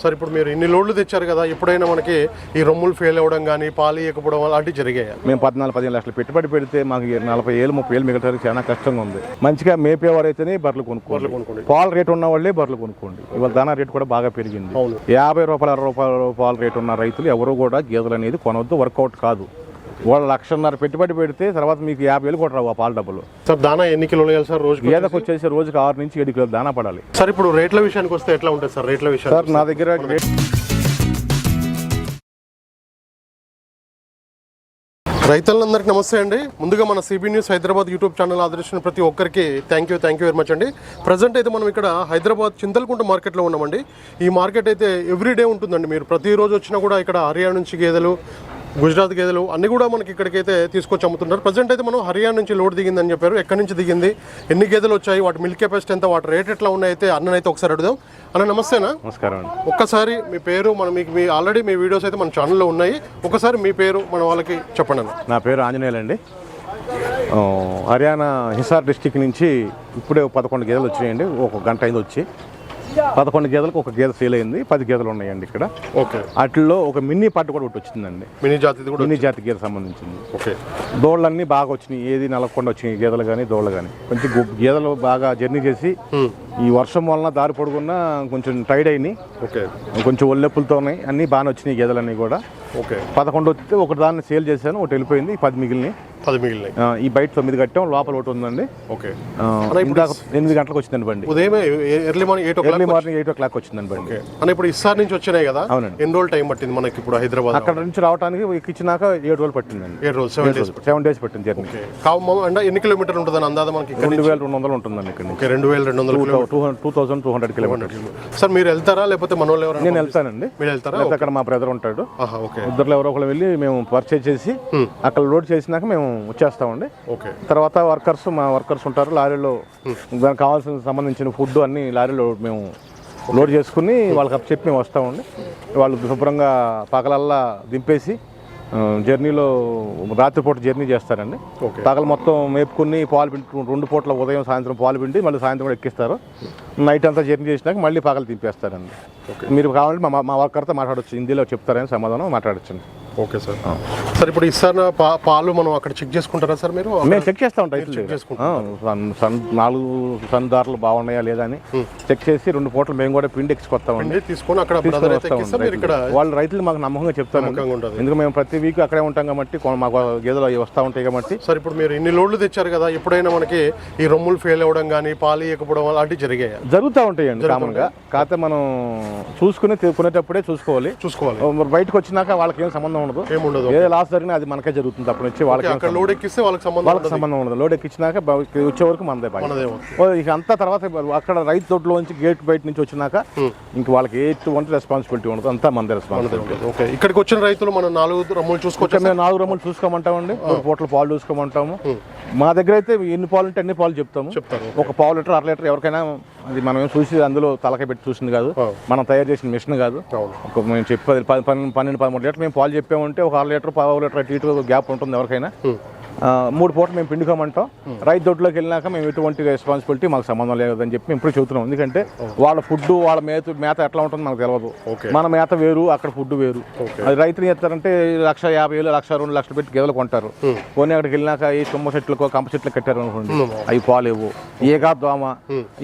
Sir ఇప్పుడు మీరు ఇన్ని లోడ్లు తెచ్చారు కదా ఎప్పుడైనా మనకి ఈ రొమ్ములు ఫెయిల్ అవ్వడం కానీ పాలు ఇవ్వకపోవడం అలాంటివి జరిగాయి? మేము పద్నాలుగు పదిహేను లక్షలు పెట్టుబడి పెడితే మాకు నలభై ఏళ్ళు ముప్పై ఏళ్ళు మిగతానికి చాలా కష్టంగా ఉంది. మంచిగా మేపేవారు అయితేనే బర్రెలు కొనుక్కోండి. పాల రేట్ ఉన్న వాళ్ళే బర్రెలు కొనుక్కోండి. ఇవాళ దానా రేట్ కూడా బాగా పెరిగింది. యాభై రూపాయల అరవై రూపాయల పాల రేట్ ఉన్న రైతులు ఎవరు కూడా గేదెలు అనేది కొనవద్దు వర్కౌట్ కాదు. వాళ్ళు లక్షన్నర పెట్టుబడి పెడితే తర్వాత మీకు యాభై వేలు కూడా రావు ఆ పాల డబ్బులు. సార్ దానా ఎన్ని కిలోలు వేయాలి సార్ రోజు గేదెకు వచ్చేసి? రోజుకి ఆరు నుంచి ఏడు కిలోలు దానా పడాలి. సార్ ఇప్పుడు రేట్ల విషయానికి వస్తే ఎట్లా ఉంటుంది సార్ రేట్ల సార్ విషయానికి నా దగ్గర రైతులందరికీ నమస్తే అండి. ముందుగా మన CB news Hyderabad YouTube channel ఆదరించిన ప్రతి ఒక్కరికి thank you thank you very much అండి. ప్రజెంట్ అయితే మనం ఇక్కడ హైదరాబాద్ చింతలకుంట మార్కెట్లో ఉన్నామండి. ఈ మార్కెట్ అయితే ఎవ్రీ డే ఉంటుందండి. మీరు ప్రతిరోజు వచ్చినా కూడా ఇక్కడ హర్యానా నుంచి గేదెలు గుజరాత్ గేదెలు అన్ని కూడా మనకి ఇక్కడికైతే తీసుకొచ్చి అమ్ముతుంటారు. ప్రజెంట్ అయితే మనం హర్యానా నుంచి లోడ్ దిగిందని చెప్పారు. ఎక్కడి నుంచి దిగింది? ఎన్ని గేదెలు వచ్చాయి? వాటి మిల్క్ కెపాసిటీ ఎంత? వాటి రేట్ ఎట్లా ఉన్నాయైతే అన్ననైతే ఒకసారి అడుగుదాం. అన్న నమస్తేనా? నమస్కారం అండి. ఒక్కసారి మీ పేరు మన మీకు మీ ఆల్రెడీ మీ వీడియోస్ అయితే మన ఛానల్లో ఉన్నాయి. ఒకసారి మీ పేరు మన వాళ్ళకి చెప్పండి అన్న. నా పేరు ఆంజనేయులు అండి. ఆ, హర్యానా హిసార్ డిస్టిక్ నుంచి ఇప్పుడే పదకొండు గేదెలు వచ్చినాయండి. ఒక గంట అయింది వచ్చి. పదకొండు గేదెలకు ఒక గేదె సేల్ అయింది. పది గేదెలు ఉన్నాయండి ఇక్కడ. ఓకే. వాటిల్లో ఒక మినీ పట్టు కూడా ఒకటి వచ్చిందండి. మినీ జాతిది కూడా మినీ జాతి గేదె సంబంధించింది. ఓకే. దోళ్ళన్నీ బాగా వచ్చినాయి. ఏది నలగకుండా వచ్చినాయి. గేదెలు కానీ దోళ్ళు కానీ కొంచెం గేదెలు బాగా జర్నీ చేసి. ఈ వర్షం వలన దారి పొడుగున్న కొంచెం టైడ్ అయినాయి. ఓకే. కొంచెం ఒళ్ళెప్పులతో ఉన్నాయి. అన్నీ బాగానే వచ్చినాయి గేదెలన్నీ కూడా. ఓకే. పదకొండు వస్తే ఒక దాన్ని సేల్ చేశాను ఒకటి వెళ్ళిపోయింది పది మిగిలినాయి. పది మిగిలినాయి. ఆ, ఈ బయట తొమ్మిది కట్టాం లోపల ఒకటి ఉందండి. ఓకే. ఆ, ఇందాక ఎనిమిది గంటలకు వచ్చిందండి బండి. Early morning eight o early clock morning eight o'clock వచ్చిందండి బండి. ఓకే. ఇప్పుడు ఇస్సార్ నుంచి వచ్చినాయి కదా అవునండి. ఎన్ని రోజులు టైం పట్టింది మనకి ఇప్పుడు హైదరాబాద్ అక్కడ నుంచి రావడానికి ఎక్కించినాక ఏడు రోజులు పట్టిందండి. ఏడు రోజులు సెవెన్ డేస్ సెవెన్ డేస్ పట్టింది. జర్నీ కావు అంటే ఎన్ని కిలోమీటర్లు ఉంటుందని అందాదా మనకి ఇక్కడ రెండు వేల రెండు వందలు ఉంటుందండి ఇక్కడ నుంచి. ఓకే రెండు వేల రెండు వందల two two thousand two hundred kilometres. Sir మీరు వెళ్తారా? లేకపోతే మన వాళ్ళు నేను వెళ్తానండి. మీరు వెళ్తారా? లేకపోతే అక్కడ మా బ్రదర్ ఉంటాడు. ఇద్దరు ఎవరో ఒకరు వెళ్ళి మేము పర్చేజ్ చేసి అక్కడ లోడ్ చేసినాక మేము వచ్చేస్తామండి. ఓకే. తర్వాత వర్కర్స్ మా వర్కర్స్ ఉంటారు లారీలో దానికి కావాల్సిన సంబంధించిన ఫుడ్ అన్ని లారీలో మేము లోడ్ చేసుకుని వాళ్ళకి చెప్పి మేము వస్తామండి. వాళ్ళు శుభ్రంగా పగలల్లా దింపేసి జర్నీలో రాత్రిపూట జర్నీ చేస్తారండి. పగలు మొత్తం మేపుకుని పాలు పిండి రెండు పూట్ల ఉదయం సాయంత్రం పాలు పిండి మళ్ళీ సాయంత్రం కూడా ఎక్కిస్తారు. నైట్ అంతా జర్నీ చేసినాక మళ్ళీ పగలు దింపేస్తారండి మీరు కావాలంటే మా మా వర్కర్తో మాట్లాడొచ్చు హిందీలో చెప్తారని సమాధానం మాట్లాడచ్చు ఓకే సార్. సార్ ఇప్పుడు పా పాలు మనం అక్కడ చెక్ చేసుకుంటారా సార్ మీరు? మేము చెక్ చేస్తా ఉంటాం సన్- నాలుగు సన్ దారులు బాగున్నాయా లేదా అని చెక్ చేసి రెండు పూటలు మేము కూడా పిండి ఎక్కికొస్తామండి పిండి తీసుకొని అక్కడ వాళ్ళు రైతులు మాకు నమ్మకంగా ఉంటుంది. ఎందుకంటే మేము ప్రతి వీక్ అక్కడే ఉంటాం కాబట్టి మాకు గేదెలు అవి వస్తూ ఉంటాయి కాబట్టి. సార్ ఇప్పుడు మీరు ఇన్ని లోడ్లు తెచ్చారు కదా ఎప్పుడైనా మనకి ఈ రొమ్ములు ఫెయిల్ అవ్వడం కానీ పాలు ఇవ్వకపోవడం అలాంటివి జరిగాయి? జరుగుతూ ఉంటాయండి కామన్గా కాకపోతే మనం చూసుకుని కొనేటప్పుడే చూసుకోవాలి. చూసుకోవాలి. బయటకు వచ్చినాక వాళ్ళకి ఏం సంబంధం ఉండదు ఏముండదు ఏదో లాస్ జరిగినా అది మనకే జరుగుతుంది అప్పుడు వచ్చి వాళ్ళకి అక్కడ లోడ్ ఎక్కిస్తే వాళ్ళకి సంబంధం వాళ్ళకి సంబంధం ఉండదు. లోడ్ ఎక్కించినాక వచ్చే వరకు మనదే బాగా ఇక అంతా తర్వాత అక్కడ రైతు తోటలో నుంచి గేట్ బయట నుంచి వచ్చినాక ఇంక వాళ్ళకి ఎటువంటి రెస్పాన్సిబిలిటీ ఉండదు. అంతా మనదే రెస్పాన్సిబిలిటీ ఓకే. ఇక్కడికి వచ్చిన రైతులు మనం నాలుగు రొమ్ములు చూసుకోవచ్చు. మేము నాలుగు రమ్మలు చూసుకోమంటామండి. మూడు పూటలు పాలు చూసుకోమంటాము. మా దగ్గర అయితే ఎన్ని పాలు ఉంటే అన్ని పాలు చెప్తాము. చెప్తారు ఒక పావు లీటర్ అర లీటర్ ఎవరికైనా అది మనం ఏం చూసి అందులో తలకాయ పెట్టి చూసింది కాదు. మనం తయారు చేసిన మిషన్ కాదు. ఒక మేము చెప్పేది పది పన్నెండు పదమూడు లీటర్ మేము పాలు చెప్పామంటే ఒక అర లీటర్ పావు లీటర్ అటు ఇటు గ్యాప్ ఉంటుంది ఎవరికైనా. మూడు పూటలు మేము పిండుకోమంటాం. రైతు దొడ్లోకి వెళ్ళినాక మేము ఎటువంటి రెస్పాన్సిబిలిటీ మాకు సంబంధం లేదని చెప్పి మేము ఇప్పుడు చెబుతున్నాం. ఎందుకంటే వాళ్ళ ఫుడ్ వాళ్ళ మేత మేత ఎట్లా ఉంటుందో మనకు తెలియదు మన మేత వేరు అక్కడ ఫుడ్ వేరు. అది రైతులు చేస్తారంటే లక్ష యాభై వేలు లక్ష రెండు లక్షలు పెట్టి గేదెలు కొంటారు. కొని అక్కడికి వెళ్ళినాక ఈ తుమ్మ చెట్లకో కంప చెట్లు కట్టారు అనుకోండి. అవి పాలు ఇవ్వు. ఏగా దోమ.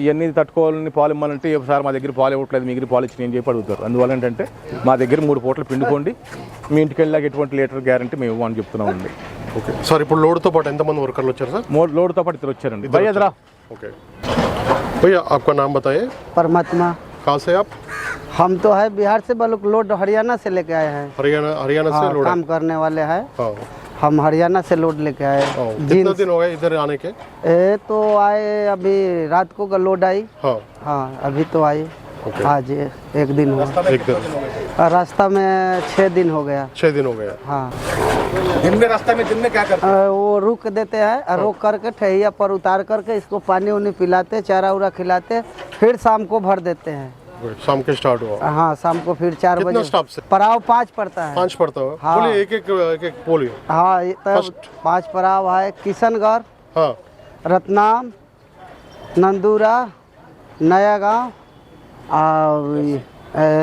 ఇవన్నీ తట్టుకోవాలని పాలు ఇవ్వాలంటే ఒకసారి మా దగ్గర పాలు ఇవ్వట్లేదు మిగిలిన పాలు ఇచ్చి నేను చెప్పి అడుగుతారు. అందువల్ల ఏంటంటే మా దగ్గర మూడు పూటలు పిండుకోండి. మీ ఇంటికి వెళ్ళాక ఎటువంటి లీటర్ గ్యారంటీ మేము ఇవ్వమని చెప్తున్నామండి. ఓకే సార్ ఇప్పుడు లోడ్తో పాటు ఎంతమంది వర్కర్లు వచ్చారు సార్ మూడు లోడ్తో పాటు ఇద్దరు వచ్చారండి భయ్య ఎదురా ओके भैया आपका नाम बताइए परमात्मा कहाँ से आप हम तो है बिहार से बलुक लोड हरियाणा से लेके आए हैं हरियाणा हरियाणा से हाँ, लोड काम करने वाले हैं हाँ हम हरियाणा से लोड लेके आए हाँ। हैं कितना जीन्स दिन हो गए इधर आने के ए तो आए अभी रात को का लोड आई हाँ हाँ अभी तो आई ओके। आज एक दिन हुआ। एक दिन। रास्ता में छः दिन हो गया। छः दिन हो गया। हाँ। दिन में रास्ते में दिन में क्या करते अ, वो रुक देते हैं और रोक करके ठहिया पर उतार करके इसको पानी उनी पिलाते चारा उरा खिलाते फिर शाम को भर देते हैं। शाम के स्टार्ट हुआ। हाँ शाम को फिर चार बजे। स्टाफ से पड़ाव पाँच पड़ता है। पाँच पड़ता है? हाँ। बोलिए एक एक एक एक बोलिए। हाँ ये तब पाँच पड़ाव है किशनगढ़ हाँ। रतनाम नंदूरा नया गाँव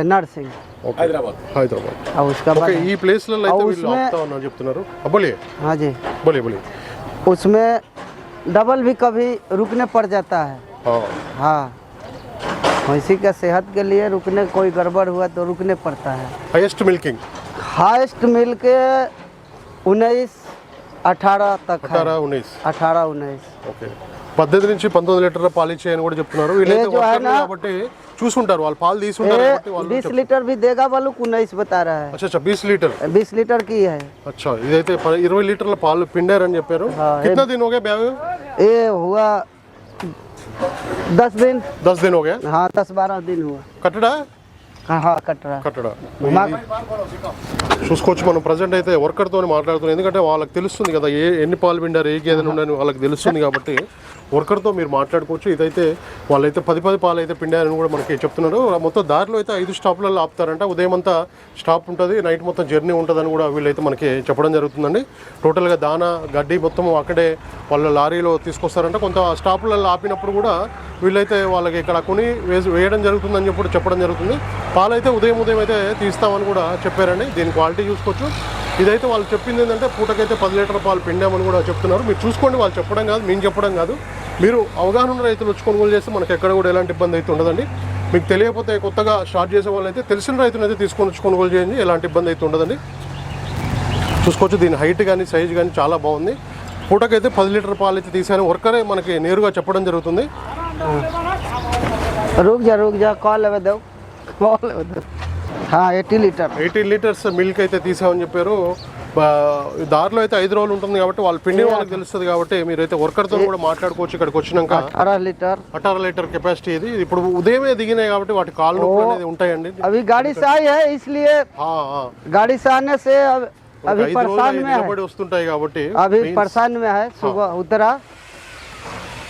నర్సింగ్ उसमें डबल हाँ भी कभी रुकने पड़ जाता है। हाँ।, हाँ। का सेहत के लिए रुकने कोई गड़बड़ हुआ तो रुकने पड़ता है। हाईएस्ट मिल्किंग हाईएस्ट मिल्क उन्नीस अठारह तक अठारह उन्नीस। अठारह उन्नीस। ఓకే పద్దెనిమిది నుంచి పంతొమ్మిది లీటర్ల పాలు ఇచ్చాయని కూడా చెప్తున్నారు వీళ్ళైతే जो है ना- కాబట్టి చూసుంటారు వాళ్ళు పాలు తీసుకుంటారు కాబట్టి ये వాళ్ళు बीस लीटर भी देगा वालू उन्नीस बता रहा అచ్చా అచ్చా బీస్ లీటర్ है बीस लीटर की है అచ్చా ఇదైతే ప- ఇరవై లీటర్ల పాలు పిండారని చెప్పారు కిత్నా దిన్ హోగే బ్యాగ్ ये हुआ दस दिन దస్ దిన్ హోగే हाँ दस बारह दिन हुआ కట్టడా కట్టడా. చూసుకోవచ్చు మనం ప్రజెంట్ అయితే వర్కర్తో మాట్లాడుతున్నాం. ఎందుకంటే వాళ్ళకి తెలుస్తుంది కదా ఏ ఎన్ని పాలు పిండారు ఏ గేదెలు ఉండని వాళ్ళకి తెలుస్తుంది కాబట్టి వర్కర్తో మీరు మాట్లాడుకోవచ్చు. ఇదైతే వాళ్ళైతే పది పది పాలు అయితే పిండారని కూడా మనకి చెప్తున్నారు. మొత్తం దారిలో అయితే ఐదు స్టాప్లలో ఆపుతారంట. ఉదయం అంతా స్టాప్ ఉంటుంది నైట్ మొత్తం జర్నీ ఉంటుందని కూడా వీళ్ళైతే మనకి చెప్పడం జరుగుతుందండి. టోటల్గా దానా గడ్డి మొత్తం అక్కడే వాళ్ళ లారీలో తీసుకొస్తారంట. కొంత స్టాపులలో ఆపినప్పుడు కూడా వీళ్ళైతే వాళ్ళకి ఇక్కడ కొని వేసి వేయడం జరుగుతుందని చెప్పి చెప్పడం జరుగుతుంది. పాలైతే ఉదయం ఉదయం అయితే తీస్తామని కూడా చెప్పారండి. దీని క్వాలిటీ చూసుకోవచ్చు. ఇదైతే వాళ్ళు చెప్పింది ఏంటంటే పూటకైతే పది లీటర్ పాలు పిండామని కూడా చెప్తున్నారు. మీరు చూసుకోండి వాళ్ళు చెప్పడం కాదు మేము చెప్పడం కాదు. మీరు అవగాహన ఉన్న రైతులు వచ్చి కొనుగోలు చేస్తే మనకు ఎక్కడ కూడా ఎలాంటి ఇబ్బంది అయితే ఉండదండి. మీకు తెలియకపోతే కొత్తగా స్టార్ట్ చేసే వాళ్ళైతే తెలిసిన రైతులు అయితే తీసుకొని వచ్చి కొనుగోలు చేయండి ఎలాంటి ఇబ్బంది అయితే ఉండదండి. చూసుకోవచ్చు దీని హైట్ కానీ సైజ్ కానీ చాలా బాగుంది. పూటకైతే పది లీటర్ పాలు అయితే తీసాను. వర్కరే మనకి నేరుగా చెప్పడం జరుగుతుంది. రూక్ జా call call eighty litre. Eighty litres milk అయితే తీసామని చెప్పారు. దారిలో అయితే ఐదు రోజులు ఉంటుంది కాబట్టి వాళ్ళ పిండి వాళ్ళకి తెలుస్తుంది కాబట్టి మీరైతే వర్కర్తో కూడా మాట్లాడుకోవచ్చు ఇక్కడికి వచ్చినాక. అఠార లీటర్. అఠార లీటర్ కెపాసిటీ ఇది. ఇప్పుడు ఉదయమే దిగినాయి కాబట్టి వాటి కాళ్ళు oh. అనేది ఉంటాయండి. అవి గాడి సాయి గాడి సానే అవి పర్సాన్ మే వస్తుంటాయి కాబట్టి అవి పర్సాన్ మే హై సుబహ్ ఉత్తరా.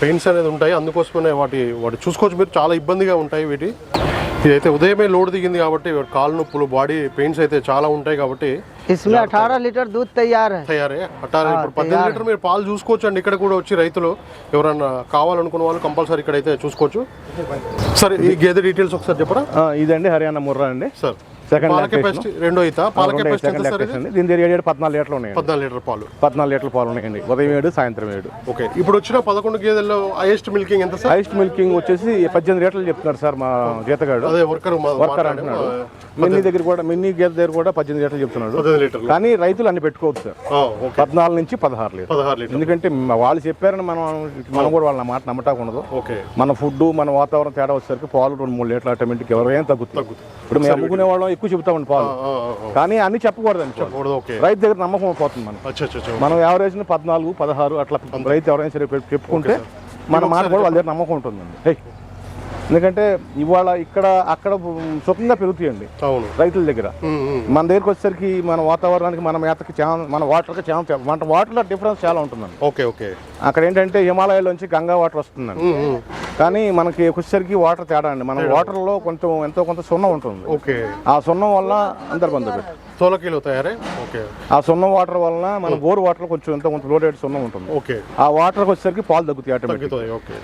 పెయిన్స్ అనేది ఉంటాయి. అందుకోసమే వాటి వాటి చూసుకోవచ్చు. మీరు చాలా ఇబ్బందిగా ఉంటాయి వీటి. ఇదైతే ఉదయమే లోడ్ దిగింది కాబట్టి వాటి కాళ్ళు నొప్పులు బాడీ పెయిన్స్ అయితే చాలా ఉంటాయి కాబట్టి इसमें अठारह लीटर दूध तैयार है తయారే అట్టారే ఇప్పుడు పద్దెనిమిది లీటర్ మీరు పాలు చూసుకోవచ్చు అండి ఇక్కడ కూడా వచ్చి రైతులు ఎవరన్నా కావాలనుకున్న వాళ్ళు కంపల్సరీ ఇక్కడైతే చూసుకోవచ్చు సరే ఈ గేదె డీటెయిల్స్ ఒకసారి చెప్పరా ఆ, ఇదండి హర్యానా ముర్రా అండి సార్ సెకండ్ రెండో ఈత. సెకండ్ లెక్కేషన్ దీని దగ్గర ఏడు పద్నాలుగు లీటర్లు ఉన్నాయండి పద్నాలుగు లీటర్ పాలు. పద్నాలుగు లీటర్ల పాలు ఉన్నాయండి. ఉదయం ఏడు సాయంత్రం ఏడు. ఓకే. ఇప్పుడు వచ్చిన పదకొండు గేదెల్లో హైయెస్ట్ మిల్కింగ్ ఎంత సార్? హైస్ట్ మిల్కింగ్ వచ్చేసి పద్దెనిమిది లీటర్లు చెప్తున్నారు సార్ మా జీతగాడు అదే వర్కర్ వర్కర్ అంటున్నాడు. మిన్నీ దగ్గర కూడా మిన్నీ గేదె దగ్గర కూడా పద్దెనిమిది లీటర్లు చెప్తున్నాడు. కానీ రైతులు అన్ని పెట్టుకోవచ్చు సార్. పద్నాలుగు నుంచి పదహారు లీటర్ లీటర్ ఎందుకంటే వాళ్ళు చెప్పారని మనం మనం కూడా వాళ్ళ మాట నమ్మటాకు ఉండదు. మన ఫుడ్ మన వాతావరణం తేడా వచ్చేసరికి పాలు రెండు మూడు లీటర్లు ఆటోమేటిక్ ఎవరైనా తగ్గుతుంది ఇప్పుడు మేము అమ్ముకునే వాళ్ళం ఎక్కువ చెబుతామండి పాలు. కానీ అన్ని చెప్పకూడదండి పాలు. కూడదు ఓకే. రైతు దగ్గర నమ్మకం పోతుంది మనం మనం యావరేజ్ పద్నాలుగు పదహారు అట్లా రైతు ఎవరైనా సరే చెప్పుకుంటే మన మాట కూడా వాళ్ళ దగ్గర నమ్మకం ఉంటుందండి. ఎందుకంటే ఇవాళ ఇక్కడ అక్కడ సుఖంగా పెరుగుతాయండి అవును. రైతుల దగ్గర. మన దగ్గరికి వచ్చేసరికి మన వాతావరణానికి మన మేతకి చాలా మన వాటర్కి చాలా. మన వాటర్లో డిఫరెన్స్ చాలా ఉంటుందండి. Okay okay. అక్కడ ఏంటంటే హిమాలయాలోంచి గంగా వాటర్ వస్తుందండి. కానీ మనకి వచ్చేసరికి వాటర్ తేడా అండి. మన వాటర్లో కొంచెం ఎంతో కొంత సున్నం ఉంటుంది. ఓకే. ఆ సున్నం వల్ల అందరిబంధ సోలో కిలో తయారే? ఓకే. ఆ సున్నం వాటర్ వలన మన బోర్ వాటర్ కొంచెం ఎంతో కొంత లోడెడ్ సున్నం ఉంటుంది. ఓకే. ఆ వాటర్కి వచ్చేసరికి పాలు తగ్గుతాయి ఆటోమేటిక్ ఓకే.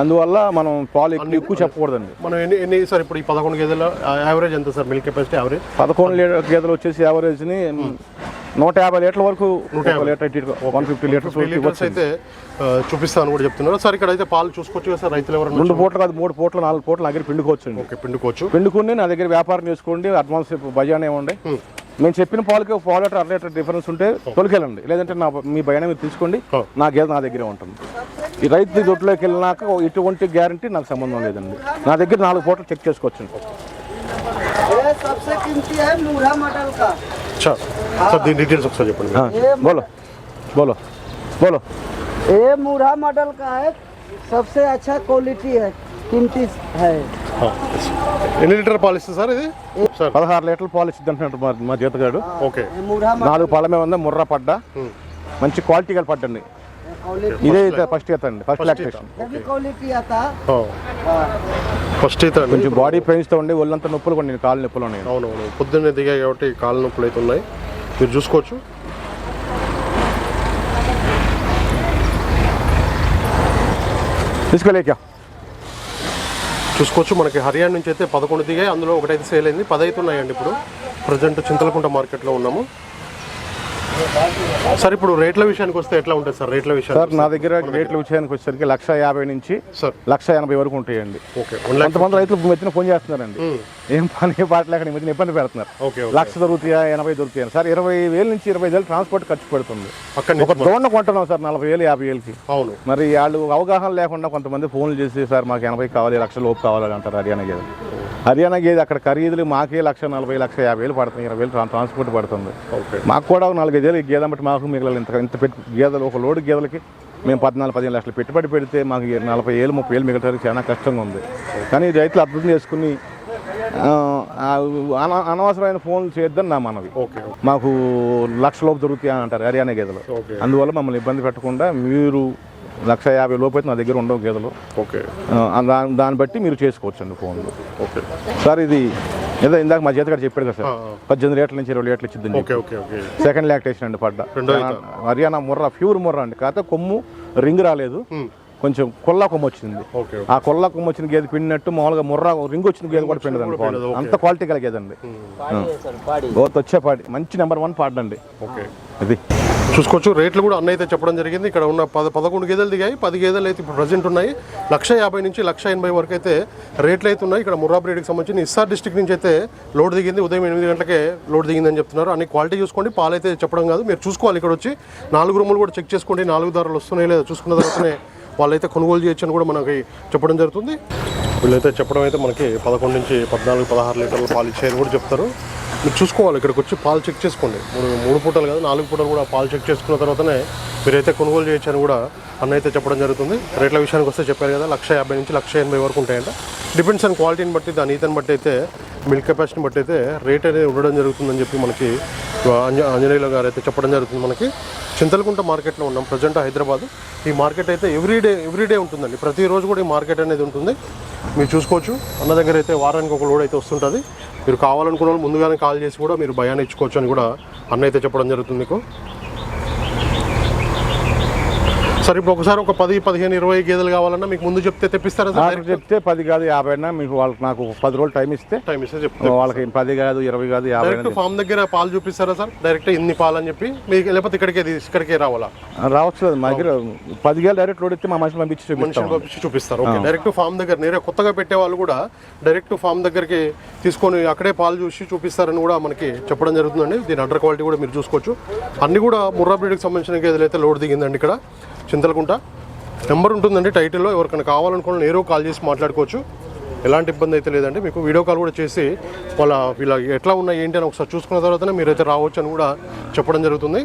అందువల్ల మనం పాలు ఎక్కువ ఎక్కువ చెప్పకూడదండి. మనం ఎన్ని ఎన్ని సార్ ఇప్పుడు ఈ పదకొండు గేదెల యావరేజ్ ఎంత సార్? మిల్క్ కెపాసిటీ యావరేజ్ పదకొండు లీటర్ గేదెలు వచ్చేసి యావరేజ్ని నూట యాభై లీటర్ల వరకు ఒక litre one fifty litres litres అయితే చూపిస్తాను కూడా చెప్తున్నారు. సార్ ఇక్కడ అయితే పాలు చూసుకోవచ్చు సార్? రైతులు ఎవరైనా రెండు పూటలు కాదు మూడు పూటలు నాలుగు పూటలు నా దగ్గర పిండుకోవచ్చు ఓకే పిండుకోవచ్చు. పిండుకుని నా దగ్గర వ్యాపారం చేసుకోండి అడ్వాన్స్ బజానే ఉండే నేను చెప్పిన పాలకి పాలు లీటర్ అర లీటర్ డిఫరెన్స్ ఉంటే తొలికెళ్ళండి లేదంటే నా మీ భయాన్ని మీరు తీసుకోండి. నా గేదె నా దగ్గరే ఉంటుంది. ఈ రైతు దొట్లోకి వెళ్ళినాక ఎటువంటి గ్యారంటీ నాకు సంబంధం లేదండి. నా దగ్గర నాలుగు ఫోటోలు చెక్ చేసుకోవచ్చండి. చెప్పండి. బోలో బోలో బోలో. ఏ మూఢా మోడల్ కా సబ్సే అచ్చా క్వాలిటీ హై. ఎన్ని లీటర్ పాలిస్తుంది సార్ ఇది? సార్. పదహారు లీటర్లు పాలిస్తుంది అంటున్నాడు మా మా జీతగాడు. ఓకే. నాలుగు పాలమే ఉందా? ముర్రా పడ్డ? మంచి క్వాలిటీ గల పడ్డండి ఇదే ఫస్ట్ ఈత అండి. ఫస్ట్ లాక్టేషన్ ఫస్ట్ ఈత. కొంచెం బాడీ పెయిన్స్తో ఉండి ఒళ్ళంతా నొప్పులు కొన్ని కాళ్ళు నొప్పులు ఉన్నాయి. పొద్దున్నే దిగాయి కాబట్టి కాళ్ళు నొప్పులు అయితే ఉన్నాయి. మీరు చూసుకోవచ్చు. తీసుకెళ్ళేకా చూసుకోవచ్చు. మనకి హర్యానా నుంచి అయితే పదకొండు దిగాయి. అందులో ఒకటైతే సేల్ అయింది. పదైతే ఉన్నాయండి ఇప్పుడు. ప్రజెంట్ చింతలకుంట మార్కెట్లో ఉన్నాము. సార్ ఇప్పుడు రేట్ల విషయానికి వస్తే ఎట్లా ఉంటుంది సార్ రేట్ల సార్ విషయానికి నా దగ్గర రేట్ల విషయానికి వచ్చేసరికి లక్ష యాభై నుంచి సార్. లక్ష ఎనభై వరకు ఉంటాయండి. కొంతమంది రైతులు మధ్యన ఫోన్ చేస్తున్నారండి. ఏం పని పాట లేక ఈ మధ్యన ఇబ్బంది పెడుతున్నారు. లక్ష దొరుకుతాయా ఎనభై దొరుకుతాయా సార్ ఇరవై వేల నుంచి ఇరవై వేలు ట్రాన్స్పోర్ట్ ఖర్చు పెడుతుంది. ఒక దోణ కొంటున్నాం సార్ నలభై వేలు యాభై వేలకి. అవును. మరి వాళ్ళు అవగాహన లేకుండా కొంతమంది ఫోన్లు చేసి సార్ మాకు ఎనభై కావాలి లక్ష లోపు కావాలి అంటారు హర్యానా హర్యానా గేదె అక్కడ ఖరీదులు మాకే లక్ష నలభై లక్ష యాభై వేలు పడుతుంది ఇరవై వేలు ట్రాన్- ట్రాన్స్పోర్ట్ పడుతుంది. మాకు కూడా ఒక నాలుగైదు వేలు గేదె బట్టి మాకు మిగిలిన ఇంత ఇంత పెట్టి గేదెలు ఒక లోడు గేదెలకి మేము పద్నాలుగు పదిహేను లక్షలు పెట్టుబడి పెడితే మాకు నలభై ఏళ్ళు ముప్పై ఏళ్ళు మిగతానికి చాలా కష్టంగా ఉంది. కానీ రైతులు అర్థం చేసుకుని అనవసరమైన ఫోన్లు చేయొద్దని నా మనవి. ఓకే మాకు లక్ష లోపు దొరుకుతాయి అని అంటారు హర్యానా గేదెలు. అందువల్ల మమ్మల్ని ఇబ్బంది పెట్టకుండా మీరు లక్ష యాభై లోపు అయితే నా దగ్గర ఉండవు గేదెలు. ఓకే. ఆ, దాన్ని బట్టి మీరు చేసుకోవచ్చండి ఫోన్లు. ఓకే. సార్ ఇది ఏదో ఇందాక మా చేతగారు చెప్పాడు కదా సార్. పద్దెనిమిది లీటర్ల నుంచి ఇరవై లీటర్లు ఇచ్చింది సెకండ్ లాక్టేషన్ అండి పడ్డ. హర్యానా ముర్రా ప్యూర్ ముర్రా అండి. కాకపోతే కొమ్ము రింగ్ రాలేదు. కొంచెం కొల్లా కొమ్ము వచ్చింది. ఆ కొల్లా కొమ్ము వచ్చిన గేదె పిండినట్టు మామూలుగా ముర్రా రింగ్ వచ్చిన గేదె కూడా పిండదండి. అంత క్వాలిటీ కలిగేదండి. ఓత్ వచ్చే పాడి. మంచి నెంబర్ వన్ పాడండి. ఓకే. ఇది. చూసుకోవచ్చు. రేట్లు కూడా అన్న అయితే చెప్పడం జరిగింది. ఇక్కడ ఉన్న పద పదకొండు గేదెలు దిగాయి. పది గేదెలు అయితే ఇప్పుడు ప్రజెంట్ ఉన్నాయి. లక్ష యాభై నుంచి లక్ష ఎనభై వరకు అయితే రేట్లు అయితే ఉన్నాయి. ఇక్కడ ముర్రా బ్రీడ్కి సంబంధించి ఇస్సార్ డిస్టిక్ నుంచి అయితే లోడ్ దిగింది. ఉదయం ఎనిమిది గంటలకే లోడ్ దిగిందని చెప్తున్నారు. అన్ని క్వాలిటీ చూసుకోండి. పాలు అయితే చెప్పడం కాదు. మీరు చూసుకోవాలి ఇక్కడ వచ్చి. నాలుగు రూములు కూడా చెక్ చేసుకోండి. నాలుగు ధరలు వస్తున్నాయి లేదా చూసుకున్న తర్వాతనే వాళ్ళైతే కొనుగోలు చేయొచ్చు అని కూడా మనకి చెప్పడం జరుగుతుంది. వీళ్ళైతే చెప్పడం అయితే మనకి పదకొండు నుంచి పద్నాలుగు పదహారు లీటర్ల పాలు ఇచ్చాయని కూడా చెప్తారు. మీరు చూసుకోవాలి ఇక్కడికి వచ్చి పాలు చెక్ చేసుకోండి. మూడు మూడు పూటలు కాదు నాలుగు పూటలు కూడా పాలు చెక్ చేసుకున్న తర్వాతనే మీరైతే కొనుగోలు చేయొచ్చు అని కూడా అన్న అయితే చెప్పడం జరుగుతుంది. రేట్ల విషయానికి వస్తే చెప్పారు కదా లక్ష యాభై నుంచి లక్ష ఎనభై వరకు ఉంటాయంట. డిపెండ్స్ ఆన్ క్వాలిటీని బట్టి దాని ఈతని బట్టి అయితే మిల్క్ కెపాసిటీని బట్టి అయితే రేట్ అనేది ఉండడం జరుగుతుందని చెప్పి మనకి ఆంజనేయుల గారు అయితే చెప్పడం జరుగుతుంది మనకి. చింతలకుంట మార్కెట్లో ఉన్నాం ప్రజెంట్ హైదరాబాద్. ఈ మార్కెట్ అయితే ఎవ్రీడే ఎవ్రీడే ఉంటుందండి. ప్రతిరోజు కూడా ఈ మార్కెట్ అనేది ఉంటుంది. మీరు చూసుకోవచ్చు. అన్న దగ్గర అయితే వారానికి ఒక లోడ్ అయితే వస్తుంటుంది. మీరు కావాలనుకున్న వాళ్ళు ముందుగానే కాల్ చేసి కూడా మీరు భయాన్ని ఇచ్చుకోవచ్చు అని కూడా అన్న అయితే చెప్పడం జరుగుతుంది మీకు. సరే ఇప్పుడు ఒకసారి ఒక పది పదిహేను ఇరవై గేదెలు కావాలన్నా మీకు ముందు చెప్తే తెప్పిస్తారా సార్? చెప్తే పది కాదు యాభై అయినా మీకు వాళ్ళకి నాకు పది రోజులు టైం ఇస్తే టైం ఇస్తే చెప్తారు వాళ్ళకి పది కాదు ఇరవై కాదు యాభై డైరెక్ట్ ఫామ్ దగ్గర పాలు చూపిస్తారా సార్? డైరెక్ట్ ఇన్ని పాలు అని చెప్పి మీకు లేకపోతే ఇక్కడికే ఇక్కడికే రావాలా? రావచ్చు లేదు మా దగ్గర పది గేలు డైరెక్ట్ లోడ్ ఇస్తే మా మనిషిని పంపించి పంపించి చూపిస్తారు. ఓకే డైరెక్ట్ ఫామ్ దగ్గర నేరే కొత్తగా పెట్టే వాళ్ళు కూడా డైరెక్ట్ ఫామ్ దగ్గరికి తీసుకొని అక్కడే పాలు చూసి చూపిస్తారని కూడా మనకి చెప్పడం జరుగుతుందండి. దీని అండర్ క్వాలిటీ కూడా మీరు చూసుకోవచ్చు. అన్ని కూడా ముర్రా బ్రీడ్కి సంబంధించిన గేదెలు అయితే లోడ్ దిగిందండి ఇక్కడ. చింతలకుంట. నెంబర్ ఉంటుందండి టైటిల్లో ఎవరికైనా కావాలనుకున్న నేరు కాల్ చేసి మాట్లాడుకోవచ్చు. ఎలాంటి ఇబ్బంది అయితే లేదండి. మీకు వీడియో కాల్ కూడా చేసి వాళ్ళ వీళ్ళ ఎట్లా ఉన్నాయి ఏంటి అని ఒకసారి చూసుకున్న తర్వాతనే మీరైతే రావచ్చు అని కూడా చెప్పడం జరుగుతుంది.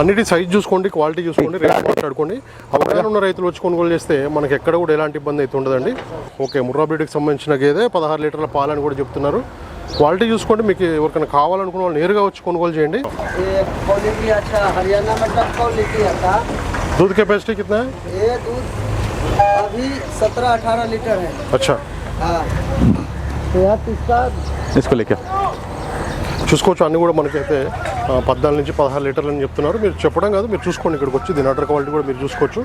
అన్నిటి సైజ్ చూసుకోండి క్వాలిటీ చూసుకోండి రేట్ మాట్లాడుకోండి. అవగాహన ఉన్న రైతులు వచ్చి కొనుగోలు చేస్తే మనకి ఎక్కడ కూడా ఎలాంటి ఇబ్బంది అయితే ఉండదండి. ఓకే ముర్రా బ్రీడ్కి సంబంధించిన గేదె పదహారు లీటర్ల పాలని కూడా చెప్తున్నారు. క్వాలిటీ చూసుకోండి మీకు ఎవరికైనా కావాలనుకున్న వాళ్ళు నేరుగా వచ్చి కొనుగోలు చేయండి. ये क्वालिटी अच्छा हरियाणा में टॉप क्वालिटी आता दूध कैपेसिटी कितना है ये दूध अभी सत्रह अठारह लीटर है अच्छा हाँ सेहत इसका తీసుకోలేక చూసుకోవచ్చు అన్ని కూడా మనకైతే ఆ, పద్నాలుగు నుంచి పదహారు లీటర్లు అని చెప్తున్నారు మీరు చెప్పడం కాదు మీరు చూసుకోండి ఇక్కడికి వచ్చి దీని అటర్ క్వాలిటీ కూడా మీరు చూసుకోవచ్చు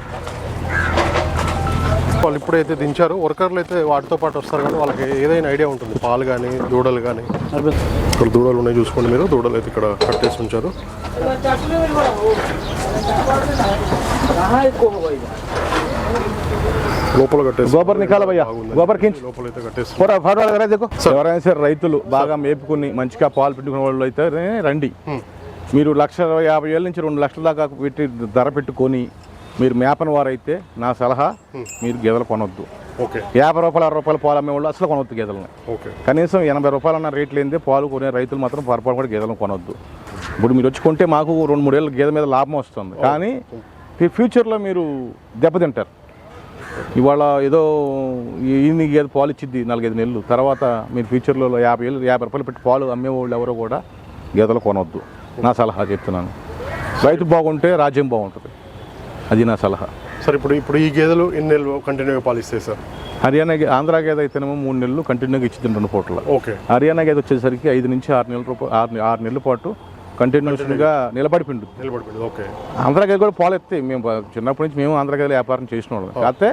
వాళ్ళు ఇప్పుడైతే దించారు వర్కర్లు అయితే వాటితో పాటు వస్తారు కానీ వాళ్ళకి ఏదైనా ఐడియా ఉంటుంది పాలు కానీ దూడలు కానీ ఇక్కడ దూడలు ఉన్నాయి చూసుకోండి మీరు దూడలు అయితే ఇక్కడ కట్టేసి ఉంచారు कहाँ इसको हो गई లోపల కట్టేసి గోబర్ నికాల భయ్యా. బాగుంది. గోబర్ కించ్. లోపల అయితే కట్టేసి పోరా ఫార్వర్డ్ దగ్గర देखो ఎవరైనా సరే రైతులు బాగా మేపుకుని మంచిగా పాలు పెట్టుకునే వాళ్ళు అయితే రండి. మీరు లక్ష యాభై వేల నుంచి రెండు లక్షల దాకా పెట్టి ధర పెట్టుకొని మీరు మేపని వారైతే నా సలహా మీరు గేదెలు కొనొద్దు. ఓకే. యాభై రూపాయలు అరవై రూపాయలు పాలు అమ్మే వాళ్ళు అసలు కొనవద్దు గేదెలను. ఓకే. కనీసం ఎనభై రూపాయలు అన్న రేట్లు లేనిదే పాలు కొనే రైతులు మాత్రం పొరపాటు కూడా గేదెలను కొనొద్దు. ఇప్పుడు మీరు వచ్చి కొంటే మాకు రెండు మూడేళ్ళ గేదె మీద లాభం వస్తుంది. కానీ ఈ ఫ్యూచర్లో మీరు దెబ్బతింటారు. ఇవాళ ఏదో ఇన్ని గేదె పాలు ఇచ్చిద్ది నాలుగైదు నెలలు. తర్వాత మీరు ఫ్యూచర్లో యాభై వేలు యాభై రూపాయలు పెట్టి పాలు అమ్మేవాళ్ళు ఎవరో కూడా గేదెలు కొనొద్దు. నా సలహా చెప్తున్నాను. రైతు బాగుంటే రాజ్యం బాగుంటుంది. అది నా సలహా. సార్ ఇప్పుడు ఇప్పుడు ఈ గేదెలు ఎన్ని నెలలు కంటిన్యూగా పాలిస్తాయి సార్? హర్యానా ఆంధ్ర గేదె అయితేనేమో మూడు నెలలు కంటిన్యూగా ఇచ్చింది రెండు పూటల. ఓకే. హర్యానా గేదె వచ్చేసరికి ఐదు నుంచి ఆరు నెలల రూపాయలు ఆరు ఆరు నెలల పాటు కంటిన్యూషన్గా నిలబడి పిండుద్ది నిలబడిపోయింది ఓకే. ఆంధ్ర గేదె కూడా పాలు ఎత్తాయి. మేము చిన్నప్పటి నుంచి మేము ఆంధ్ర గేదెల వ్యాపారం చేసిన వాళ్ళం కాకపోతే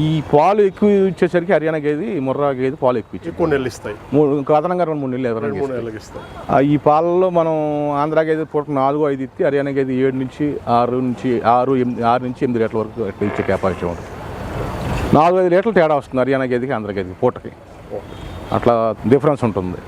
ఈ పాలు ఎక్కువ ఇచ్చేసరికి హర్యానా గేది ముర్రా గేది పాలు ఎక్కువ ఇచ్చింది. ఎక్కువ నెలలు ఇస్తాయి. మూడు అదనంగా రెండు మూడు నెలలు మూడు ఇస్తాయి ఈ పాలలో మనం ఆంధ్ర గేది పూట నాలుగు ఐదు ఇస్తే హర్యానా గేది ఏడు నుంచి ఆరు నుంచి ఆరు ఎనిమిది ఆరు నుంచి ఎనిమిది లీటర్ల వరకు ఇచ్చే కెపాసిటీ ఉంటుంది నాలుగు ఐదు లీటర్లు తేడా వస్తుంది హర్యానా గేదికి ఆంధ్ర గేదికి పూటకి. అట్లా డిఫరెన్స్ ఉంటుంది.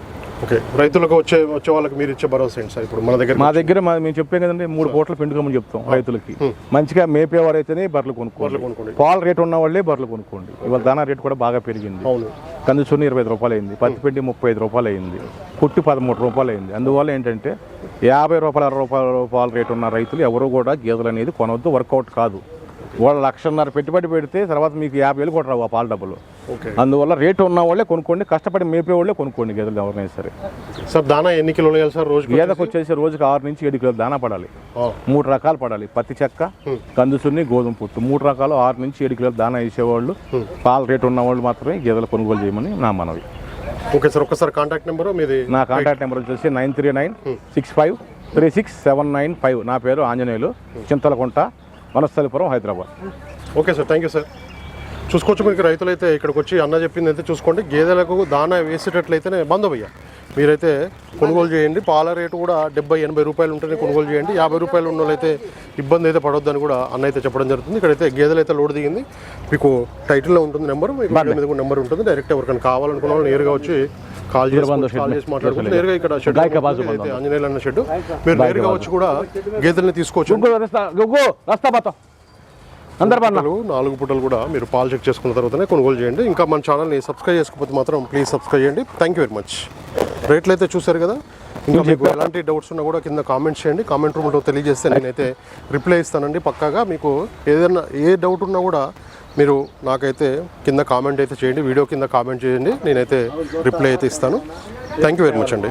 ఓకే. రైతులకు వచ్చే వచ్చే వాళ్ళకి మీరు ఇచ్చే భరోసా ఏంటి సార్? ఇప్పుడు మన దగ్గర మా దగ్గర మా- మేము చెప్పాం కదండి మూడు పూటలు పిండుకోమని చెప్తాం రైతులకి. మంచిగా మేపేవారు అయితేనే బర్రెలు కొనుక్కోండి. కొనుక్కోండి. పాల రేట్ ఉన్న వాళ్ళే బర్రెలు కొనుక్కోండి. ఇవాళ దానా రేట్ కూడా బాగా పెరిగింది. అవును. కంది చున్ని ఇరవై ఐదు రూపాయలు అయింది పత్తి పిండి ముప్పై ఐదు రూపాయలు అయింది పుట్టి పదమూడు రూపాయలు అయింది. అందువల్ల ఏంటంటే యాభై రూపాయల అరవై రూపాయల రూపాయల రేటు ఉన్న రైతులు ఎవరు కూడా గేదెలు అనేది కొనవద్దు వర్కౌట్ కాదు. వాళ్ళు లక్షన్నర పెట్టుబడి పెడితే తర్వాత మీకు యాభై వేలు కూడా రావు ఆ పాల డబ్బులు. అందువల్ల రేటు ఉన్న వాళ్ళే కొనుక్కోండి కష్టపడి మేపే వాళ్ళే కొనుక్కోండి గేదెలు ఎవరైనా సరే. సార్ దానా ఎన్ని కిలోలు వేయాలి సార్ రోజుకి గేదెకు వచ్చేసి రోజుకి ఆరు నుంచి ఏడు కిలోలు దానా పడాలి. మూడు రకాలు పడాలి. పత్తి చెక్క కందు సున్ని గోధుమ పుట్టు. మూడు రకాలు ఆరు నుంచి ఏడు కిలోలు దానా వేసేవాళ్ళు. పాల రేటు ఉన్న వాళ్ళు మాత్రమే గేదెలు కొనుగోలు చేయమని నా మనవి. ఓకే సార్ ఒక్కసారి కాంటాక్ట్ నెంబర్ మీది. నా కాంటాక్ట్ నెంబర్ వచ్చేసి nine three nine six five three six seven nine five. నా పేరు Anjaneyulu Chintalakunta Vanasthalipuram Hyderabad. Okay sir thank you sir. చూసుకోవచ్చు మీకు రైతులైతే ఇక్కడికి వచ్చి అన్న చెప్పింది అయితే చూసుకోండి. గేదెలకు దానా వేసేటట్లయితేనే బంధవయ్య. మీరైతే కొనుగోలు చేయండి. పాల రేటు కూడా డెబ్బై ఎనభై రూపాయలు ఉంటేనే కొనుగోలు చేయండి. యాభై రూపాయలు ఉన్న వాళ్ళైతే ఇబ్బంది అయితే పడొద్దని కూడా అన్న అయితే చెప్పడం జరుగుతుంది. ఇక్కడైతే గేదెలు అయితే లోడ్ దిగింది. మీకు టైటిల్లో ఉంటుంది నెంబర్. మీద కూడా నెంబర్ ఉంటుంది. డైరెక్ట్ ఎవరికైనా కావాలనుకున్న వాళ్ళు నేరుగా వచ్చి కాల్ చేసి కాల్ చేసి మాట్లాడుకుంటే నేరుగా ఇక్కడ షెడ్ అయితే ఆంజనేయులు అన్న షెడ్ మీరు నేరుగా వచ్చి కూడా గేదెల్ని తీసుకోవచ్చు అందరు నాలుగు పుట్టలు కూడా మీరు పాలు చెక్ చేసుకున్న తర్వాతనే కొనుగోలు చేయండి. ఇంకా మన ఛానల్ని సబ్స్క్రైబ్ చేసుకోకపోతే మాత్రం ప్లీజ్ సబ్స్క్రైబ్ చేయండి. థ్యాంక్ యూ వెరీ మచ్ రేట్లు అయితే చూశారు కదా? ఇంకా మీకు ఎలాంటి డౌట్స్ ఉన్నా కూడా కింద కామెంట్ చేయండి. కామెంట్ రూమ్లో తెలియజేస్తే నేనైతే రిప్లై ఇస్తానండి. పక్కాగా మీకు ఏదైనా ఏ డౌట్ ఉన్నా కూడా మీరు నాకైతే కింద కామెంట్ అయితే చేయండి. వీడియో కింద కామెంట్ చేయండి. నేనైతే రిప్లై అయితే ఇస్తాను. థ్యాంక్ యూ వెరీ మచ్ అండి.